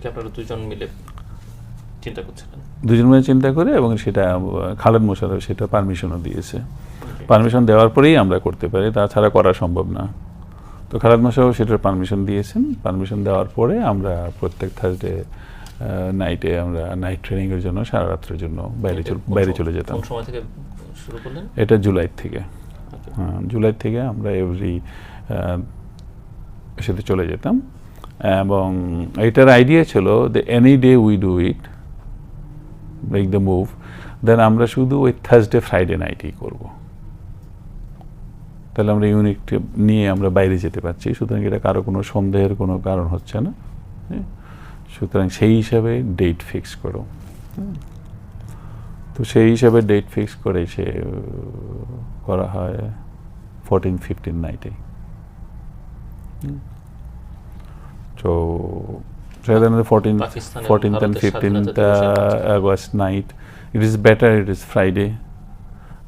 কি আপনারা দুজন মিলে চিন্তা করছিলেন? দুজন মিলে চিন্তা করে এবং সেটা খালেদ মোশারফ সেটা পারমিশনও দিয়েছে। পারমিশন দেওয়ার পরেই আমরা করতে পারি তাছাড়া করা সম্ভব না। তো খালেদ মোশারফ সেটার পারমিশন দিয়েছেন। পারমিশন দেওয়ার পরে আমরা প্রত্যেক থার্সডে নাইটে আমরা নাইট ট্রেনিংয়ের জন্য সারা রাত্রের জন্য বাইরে বাইরে চলে যেতাম। সময় থেকে শুরু করলেন? এটা জুলাই থেকে। হ্যাঁ, জুলাই থেকে আমরা এভরি সেটা চলে যেতাম। এবং এটার আইডিয়া ছিল যে any day we do it make the move then আমরা শুধু ওই থার্সডে ফ্রাইডে নাইটেই করব। তাহলে আমরা ইউনিট নিয়ে আমরা বাইরে যেতে পারছি, সুতরাং এটা কারও কোনো সন্দেহের কোনো কারণ হচ্ছে না হ্যাঁ? সুতরাং সেই হিসাবে ডেট ফিক্স করো। তো সেই হিসাবে ডেট ফিক্স করে সে, করা হয় ফোরটিন ফিফটিন নাইটে So, rather than the 14th, 14th and 15th uh, August night, it is better, it is Friday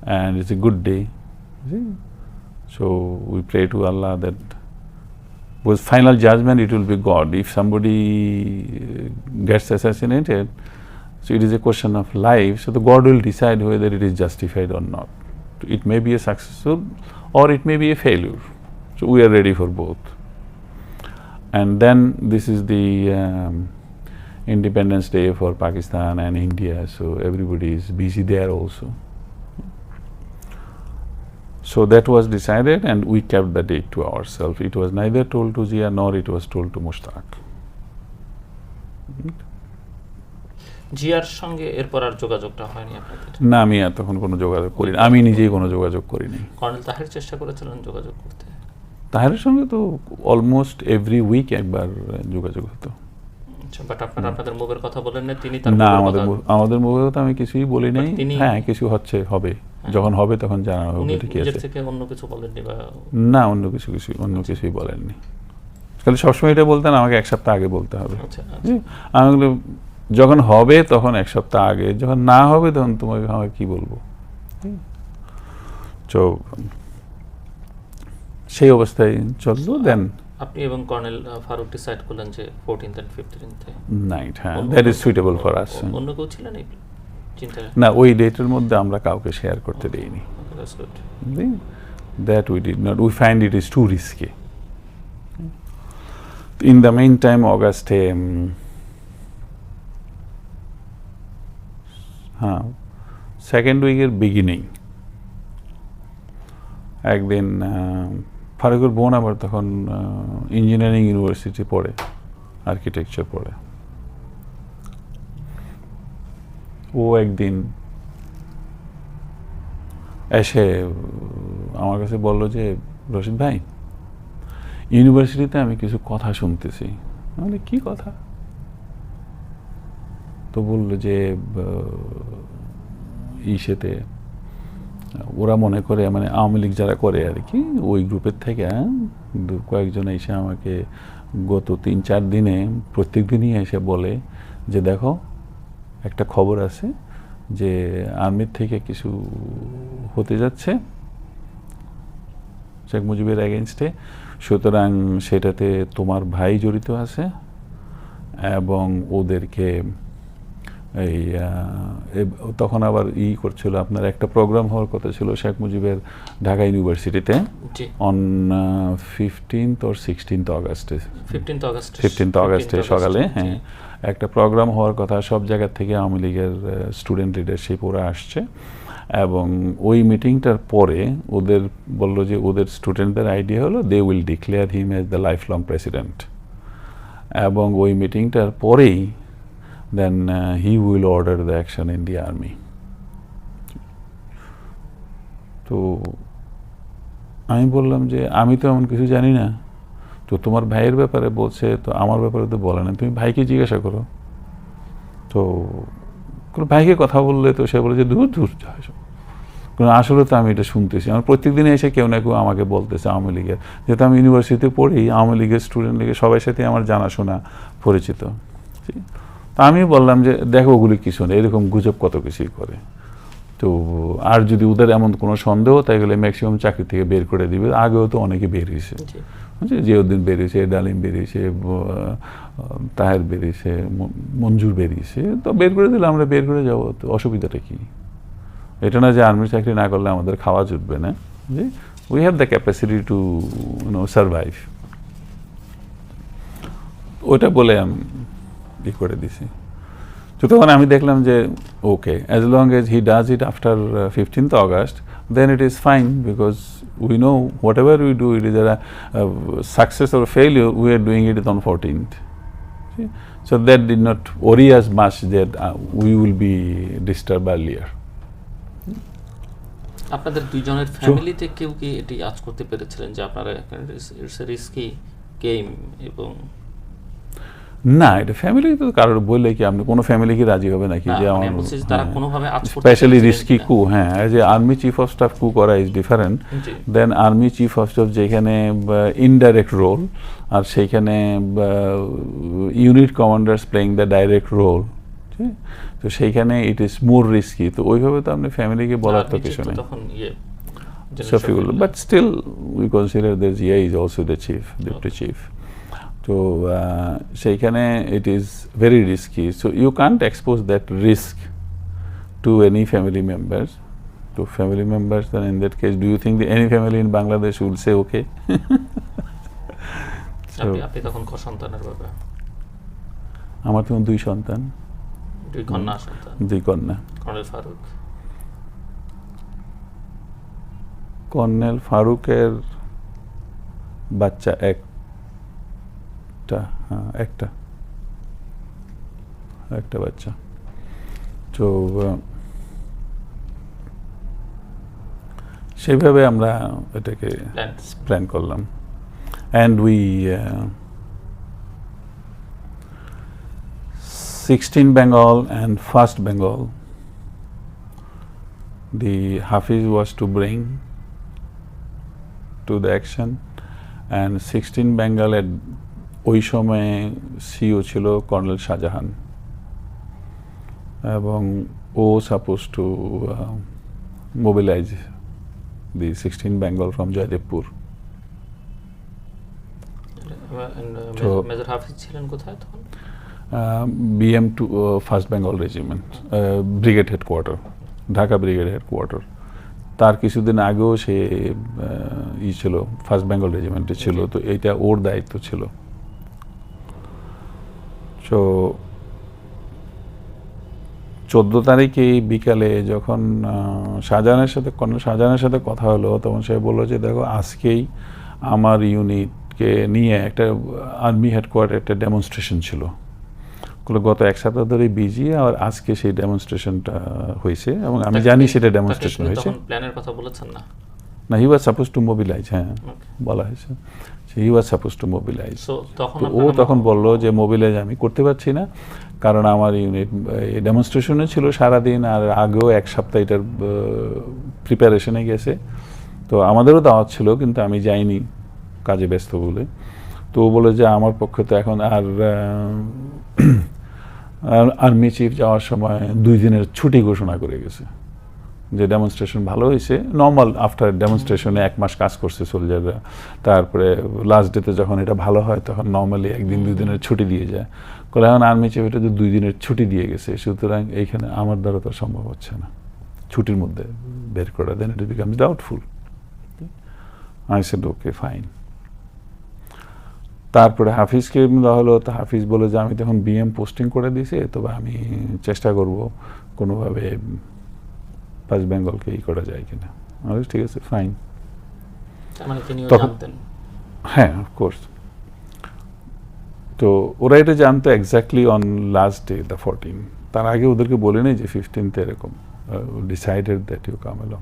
and it's a good day. So, we pray to Allah that with final judgment it will be God. If somebody uh, gets assassinated, so it is a question of life. So the God will decide whether it is justified or not. It may be a successful or it may be a failure. So we are ready for both. And then this is the um, Independence Day for Pakistan and India. So everybody is busy there also. So that was decided, and we kept the date to ourselves. It was neither told to Zia nor it was told to Mushtaq. জিয়ার সঙ্গে এরপর আর যোগাযোগটা হয়নি আপনাদের না আমি আর তখন কোনো যোগাযোগ করিনি আমি নিজেই কোনো যোগাযোগ করিনি কর্নেল তাহের চেষ্টা করেছিলেন যোগাযোগ করতে তাহের সঙ্গে তো অলমোস্ট এভরি উইক একবার যোগাযোগ হতো। বাট আপনারা আপনাদের মুভের কথা বলেন না তিনি না আমাদের আমি কিছুই বলি নাই। হ্যাঁ কিছু হচ্ছে হবে। যখন হবে তখন জানানো হবে নিজের আছে। থেকে অন্য কিছু বলেননি বা না অন্য কিছু কিছু অন্য কিছুই বলেননি। খালি সবসময় এটা বলতেন আমাকে এক সপ্তাহ আগে বলতে হবে। আচ্ছা আমি যখন হবে তখন এক সপ্তাহ আগে যখন না হবে তখন তোমাকে আমাকে কি বলব? তো সেই অবস্থায় চলল দেন আপনি এবং কর্নেল ফারুক ডিসাইড করলেন যে ফোরটিন্থ অ্যান্ড ফিফটিন্থে নাইট হ্যাঁ that is suitable for us অন্য কেউ ছিলেন এই চিন্তা না ওই ডেটের মধ্যে আমরা কাউকে শেয়ার করতে দেইনি. That we did not we find it is too risky in the main time অগাস্টে হ্যাঁ সেকেন্ড উইকের বিগিনিং একদিন ফারুকের বোন আবার তখন ইঞ্জিনিয়ারিং ইউনিভার্সিটি পড়ে আর্কিটেকচার পড়ে। ও একদিন এসে আমার কাছে বলল যে রশিদ ভাই ইউনিভার্সিটিতে আমি কিছু কথা শুনতেছি। বলি, কি কথা? তো বলল যে ইসেতে ওরা মনে করে মানে আওয়ামী লীগ যারা করে আর কি ওই গ্রুপের থেকে হ্যাঁ, কয়েকজন এসে আমাকে গত তিন চার দিনে প্রত্যেক দিনই এসে বলে যে দেখো একটা খবর আছে যে আর্মির থেকে কিছু হতে যাচ্ছে শেখ মুজিবের এগেনস্টে সুতরাং সেটাতে তোমার ভাই জড়িত আছে এবং ওদেরকে এই তখন আবার ই করছিল আপনার একটা প্রোগ্রাম হওয়ার কথা ছিল শেখ মুজিবের ঢাকা ইউনিভার্সিটিতে অন ফিফটিন্থ ওর সিক্সটিন্থ অগাস্টে ফিফটিন্থ আগস্ট ফিফটিন্থ অগাস্টে সকালে হ্যাঁ। একটা প্রোগ্রাম হওয়ার কথা সব জায়গা থেকে আওয়ামী লীগের স্টুডেন্ট লিডারশিপ ওরা আসছে। এবং ওই মিটিংটার পরে ওদের বলল যে ওদের স্টুডেন্টদের আইডিয়া হলো they will declare him as the life long president এবং ওই মিটিংটার পরেই then he will order the action in the army তো আমি বললাম যে, আমি তো এমন কিছু জানি না। তো তোমার ভাইয়ের ব্যাপারে বলছে, তো আমার ব্যাপারে তো বলে না। তুমি ভাইকে জিজ্ঞাসা করো। তো ভাইকে কথা বললে তো সে বলে যে, দূর দূর। কারণ আসলে তো আমি এটা শুনতেছি। আমার প্রত্যেক দিনে এসে কেউ না কেউ আমাকে বলতেছে আওয়ামী লীগের। যেহেতু আমি ইউনিভার্সিটিতে পড়ি, আওয়ামী লীগের স্টুডেন্ট লীগের সবার সাথে আমার জানাশোনা পরিচিত। তা আমি বললাম যে দেখো ওগুলি কিছু না এরকম গুজব কত কিছুই করে। তো আর যদি ওদের এমন কোনো সন্দেহ তাই গেলে ম্যাক্সিমাম চাকরি থেকে বের করে দিবে। আগেও তো অনেকে বের হয়েছে। জিয়াউদ্দিন বেরিয়েছে ডালিম বেরিয়েছে তাহের বেরিয়েছে মঞ্জুর বেরিয়েছে তো বের করে দিলে আমরা বের করে যাব তো অসুবিধাটা কি? এটা না যে আর্মি চাকরি না করলে আমাদের খাওয়া জুটবে না। যে we have the capacity to no survive ওটা বলে আমি ই করে দিছি। তো তখন আমি দেখলাম যে okay as long as he does it after fifteenth August then it is fine because we know whatever we do it is a success or failure we are doing it on fourteenth So that did not worry us much that uh, we will be disturbed earlier. আপনাদের দুইজনের ফ্যামিলিতে কেউ কি এটি আজ করতে পেরেছিলেন যে আপনারা ইটস রিস্কি গেম এবং না এটা ফ্যামিলি তো কারোর বললে কি আপনি কোনো ফ্যামিলি কি রাজি হবে নাকি? যে মানে আমার আমি যে তারা কোনোভাবে স্পেশালি রিস্কি কু হ্যাঁ a army chief of staff coup করা is different than army chief of staff যেখানে ইনডাইরেক্ট রোল আর সেইখানে unit commanders playing the direct role তো সেইখানে ইট ইজ মোর রিস্কি তো ওইভাবে তো আপনি ফ্যামিলিকে বলার তো কিছু নেই। secretary। But still, we consider that Zia is also the chief, deputy chief. Uh, সেইখানে it is very risky. So, you can't expose that risk to any family members. To family members, then in that case, do you think any family in Bangladesh will say, okay? so, আপনি আপনি তখন ক সন্তানের বাবা আমার তখন দুই সন্তান দুই কন্যা সন্তান দুই কন্যা কর্নেল ফারুক কর্নেল ফারুকের বাচ্চা একটা হ্যাঁ একটা একটা বাচ্চা। তো আহ, সেইভাবে আমরা এটাকে প্ল্যান করলাম। And we sixteen Bengal and first Bengal the Hafiz was to bring to the action and 16 Bengal at ওই সময়ে সিও ছিল কর্নেল শাহজাহান। এবং ও suppose to mobilise the sixteen Bengal from Joydebpur BM to first Bengal regiment brigade headquarter Dhaka brigade headquarter তার কিছুদিন আগেও সে ই ছিল first Bengal রেজিমেন্টে ছিল। তো এটা ওর দায়িত্ব ছিল। তো চোদ্দ তারিখে বিকালে যখন শাহজাহানের সাথে কর্নেল শাহজাহানের সাথে কথা হলো তখন সে বলল যে দেখো আজকেই আমার ইউনিটকে নিয়ে একটা আর্মি হেডকোয়ার্টার একটা ডেমনস্ট্রেশন ছিল। গত এক সপ্তাহ ধরে বিজি আর আজকে সেই ডেমনস্ট্রেশনটা হয়েছে এবং আমি জানি সেটা ডেমনস্ট্রেশন হয়েছে। প্ল্যানের কথা বলেছেন না? না he was suppose to mobilise হ্যাঁ বলা হয়েছে। He was suppose to mobilise তো ও তখন বলল যে মোবিলাইজ আমি করতে পারছি না। কারণ আমার ইউনিট ডেমনস্ট্রেশনে ছিল সারাদিন আর আগেও এক সপ্তাহ এটার প্রিপারেশনে গেছে। তো আমাদেরও দাওয়াত ছিল কিন্তু আমি যাইনি কাজে ব্যস্ত বলে। তো ও বলে যে আমার পক্ষে তো এখন আর আর্মি চিফ যাওয়ার সময় দুই দিনের ছুটি ঘোষণা করে গেছে। যে ডেমনস্ট্রেশন ভালো হয়েছে নর্মাল আফটার ডেমনস্ট্রেশনে এক মাস কাজ করছে সোলজাররা তারপরে লাস্ট ডেতে যখন এটা ভালো হয়, তখন নর্মালি একদিন, দুই দিনের ছুটি দিয়ে যায়। করে এখন আর্মি চিফ এটা যে দুই দিনের ছুটি দিয়ে গেছে, সুতরাং এইখানে আমার দ্বারা তো সম্ভব হচ্ছে না। ছুটির মধ্যে বের করা then it becomes doubtful I said okay fine তারপরে হাফিজকে দেওয়া হলো, তো হাফিজ বলে যে, আমি তখন বিএম পোস্টিং করে দিয়েছি তবে আমি চেষ্টা করব কোনোভাবে ওয়েস্ট বেঙ্গলকে ই করা যায় কিনা? আমি ঠিক আছে ফাইন মানে তখন- হ্যাঁ অফকোর্স তো ওরা এটা জানতো exactly on last day the fourteen তার আগে ওদেরকে বলে নেই যে ফিফটিনথ এরকম decided that you come along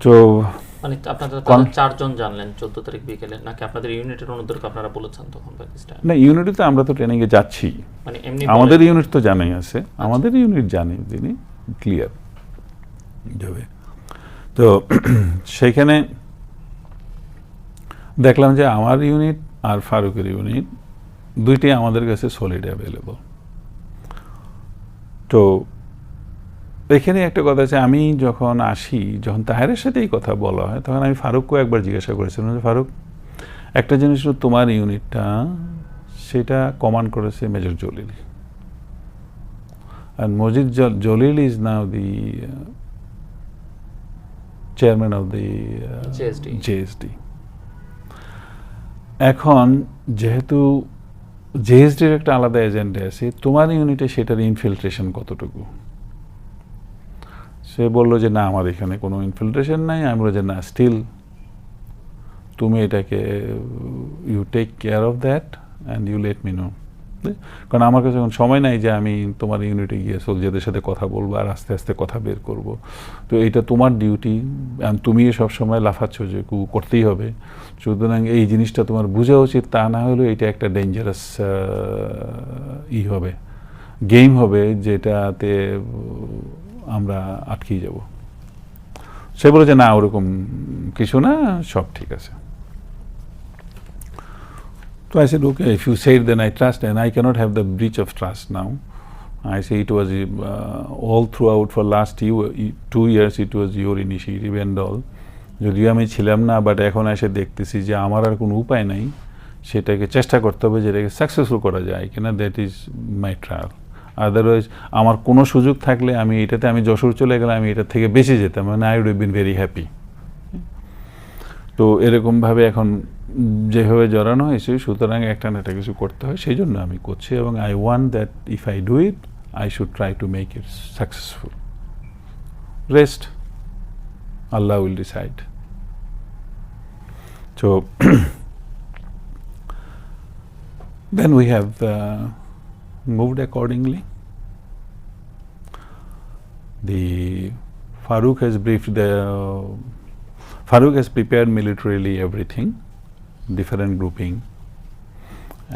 তো মানে আপনারা চারজন জানলেন চোদ্দ তারিখ বিকেলে নাকি আপনাদের ইউনিটের অন্যদেরকে আপনারা বলেছেন তখন পাকিস্তান? না ইউনিটে তো আমরা তো ট্রেনিংয়ে যাচ্ছি। মানে এমনি আমাদের ইউনিট তো জানাই আছে। আমাদের ইউনিট জানে যিনি ক্লিয়ার যাবে। তো সেখানে দেখলাম যে আমার ইউনিট আর ফারুকের ইউনিট দুইটি আমাদের কাছে সলিড অ্যাভেলেবল তো এখানে একটা কথা আছে, আমি যখন আসি, যখন তাহেরের সাথে এই কথা বলা হয়, তখন আমি ফারুককেও একবার জিজ্ঞাসা করেছিলাম যে, ফারুক, একটা জিনিস তোমার ইউনিটটা সেটা কমান্ড করেছে major Jalil. R Majid Jalil is now the chairman of the JSD এখন যেহেতু জেএসডির একটা আলাদা এজেন্ডা আছে তোমার ইউনিটে সেটার ইনফিল্ট্রেশন কতটুকু? সে বলল যে না আমার এখানে কোনো ইনফিল্ট্রেশন নাই। আমি বললাম যে না স্টিল তুমি এটাকে you take care of that and you let me know কারণ আমার কাছে এখন সময় নাই যে আমি তোমার ইউনিটে গিয়ে সোলজারদের সাথে কথা বলব আর আস্তে আস্তে কথা বের করব। তো এটা তোমার ডিউটি তুমি সব সময় লাফাচ্ছ যে কু করতেই হবে। সুতরাং এই জিনিসটা তোমার বোঝা উচিত, তা না হলেও এটা একটা ডেঞ্জারাস ই হবে। গেম হবে যেটাতে আমরা আটকিয়ে যাব। সে বলে যে না, ওরকম কিছু না, সব ঠিক আছে। So I said, okay, if you say it, then I trust, and I cannot have the breach of trust now. I say it was uh, all throughout for last year, two years it was your initiative and all. যদিও আমি ছিলাম না but এখন এসে দেখতেছি যে আমার আর কোনো উপায় নাই সেটাকে চেষ্টা করতে হবে যেটাকে সাকসেসফুল করা যায় কিনা that is my trial otherwise আমার কোনো সুযোগ থাকলে আমি এটাতে আমি যশোর চলে গেলে আমি এটার থেকে বেঁচে যেতাম মানে I would been very happy তো এরকমভাবে এখন যেভাবে জড়ানো হয়েছে সুতরাং একটা না একটা কিছু করতে হয় সেই জন্য আমি করছি এবং I want that if I do it I should try to make it successful rest Allah will decide So then we have uh, moved accordingly. The Farooq has briefed the Farooq has prepared militarily everything, different grouping,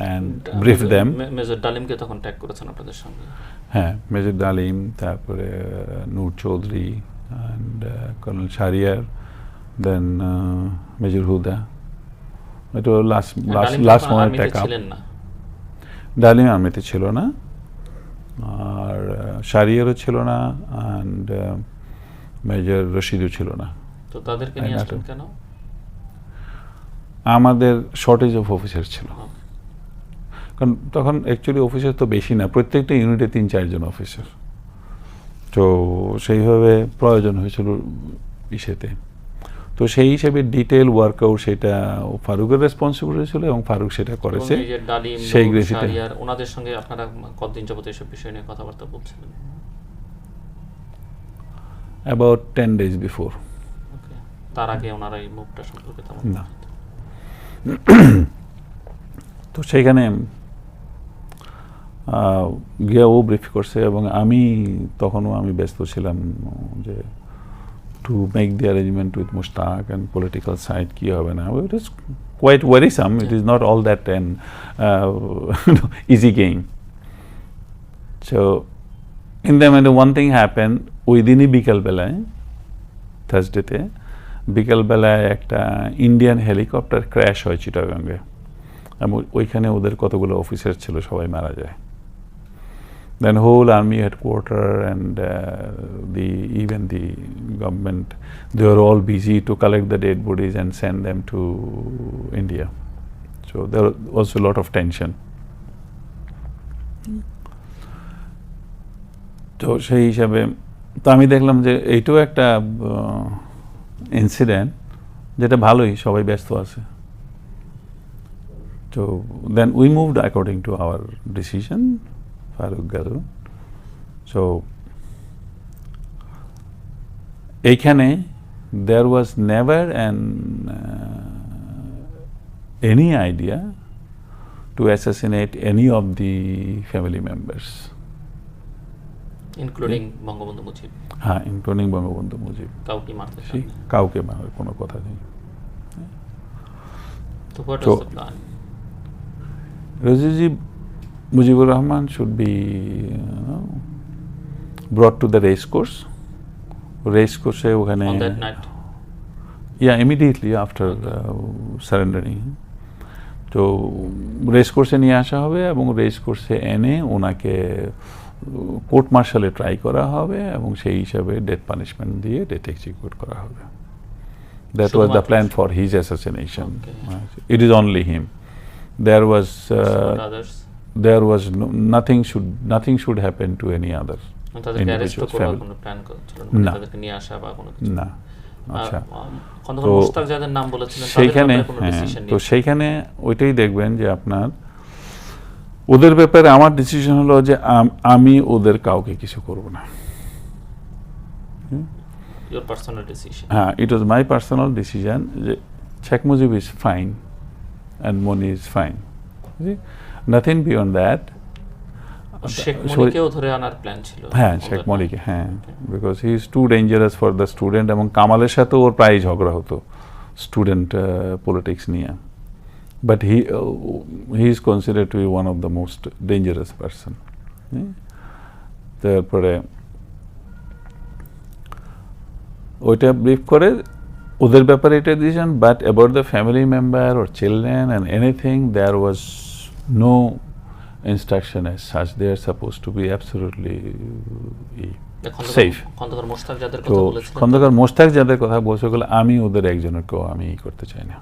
and briefed them. Major ডালিমকে তখন tag করেছেন আপনাদের সঙ্গে? হ্যাঁ major Dalim তারপরে Noor Chowdhury and colonel Shariar then major Huda এটা last last last moment tack up Dalim আর্মিতে ছিল না আর শারিয়ারও ছিল না অ্যান্ড মেজর রশিদও ছিল না। তো তাদেরকে নিয়ে আসলেন কেন? আমাদের শর্টেজ অফ অফিসার ছিল। কারণ তখন অ্যাকচুয়ালি অফিসার তো বেশি না প্রত্যেকটা ইউনিটে তিন চারজন অফিসার তো সেইভাবে প্রয়োজন হয়েছিল ইসেতে। তো সেই হিসেবে ডিটেল ওয়ার্কআউট সেটা ফারুকের রেসপন্সিবিলিটি ছিল এবং ফারুক সেটা করেছে। সেই নূর, গ্রেফিতে। ওনাদের সঙ্গে আপনারা কতদিন যাবত এসব বিষয় নিয়ে কথাবার্তা বলছিলেন? অ্যাবাউট টেন ডেজ বিফোর তার আগে ওনারা এই মুভটা সম্পর্কে তেমন না। তো সেইখানে গিয়া ও ব্রিফ করছে এবং আমি তখনও আমি ব্যস্ত ছিলাম যে to make the arrangement with Mustaq and political side কী হবে না it is quite worrisome it is not all that and easy game so in the মানে ওয়ান থিং হ্যাপেন ওই দিনই বিকালবেলায় থার্সডেতে বিকালবেলায় একটা ইন্ডিয়ান হেলিকপ্টার ক্র্যাশ হয় চিটাগাঙ্গে এবং ওইখানে ওদের কতগুলো অফিসার ছিল, সবাই মারা যায়। Then whole army headquarter and the even the government they are all busy to collect the dead bodies and send them to India so there was a lot of tension তো সেই হিসাবে, তো আমি দেখলাম যে এইটাও একটা ইনসিডেন্ট যেটা ভালোই, সবাই ব্যস্ত আছে। তো then we moved according to our decision Farooq গেল সো এইখানে there was never an any idea to assassinate any of the family members including Bangabandhu Mujib হ্যাঁ ইনক্লুডিং বঙ্গবন্ধু মুজিব কাউকে মারতে। কাউকে মারার কোনো কথা নেই। তো what was the plan Razizi Mujibur Rahman should be uh, brought to the race course. Race course ওখানে on that night yeah immediately after uh, surrendering তো রেস কোর্সে নিয়ে আসা হবে এবং রেস কোর্সে এনে ওনাকে কোর্ট মার্শালে ট্রাই করা হবে এবং সেই হিসাবে ডেথ পানিশমেন্ট দিয়ে ডেথ এক্সিকিউট করা হবে। করার family. কোনো প্ল্যান ছিল না মানে না। তাদেরকে নিয়ে আসা বা কোনো কিছু। না। আচ্ছা। আর, আম, খন্দকার তো মুশতাক যাদের নাম বলেছিলেন তাদের সেইখানে হ্যাঁ তো সেইখানে ওইটাই দেখবেন যে আপনার ওদের ব্যাপারে আমার ডিসিশন হলো যে আমি ওদের কাউকে কিছু করব না। হ্যাঁ ইট ওয়াজ মাই পার্সোনাল ডিসিশন যে Sheikh Mujib is fine and Moni is fine nothing beyond that হ্যাঁ শেখ। মলিকে হ্যাঁ because he is too dangerous for the student এবং কামালের সাথেও ওর প্রায় ঝগড়া হতো স্টুডেন্ট পলিটিক্স নিয়ে। But he he is consider to be one of the most dangerous person তারপরে ওইটা ব্রিফ করে ওদের ব্যাপারে এটা দিয়েছেন but about the family member or children and anything there was no instruction as such. They are supposed to be absolutely Khandakar- safe. Khandakar Mostaq যাদের কথা বলেছিলেন খন্দকার মোস্তাক যাদের কথা বলছে ওগুলো আমি ওদের একজনের কেউ আমি করতে চাই না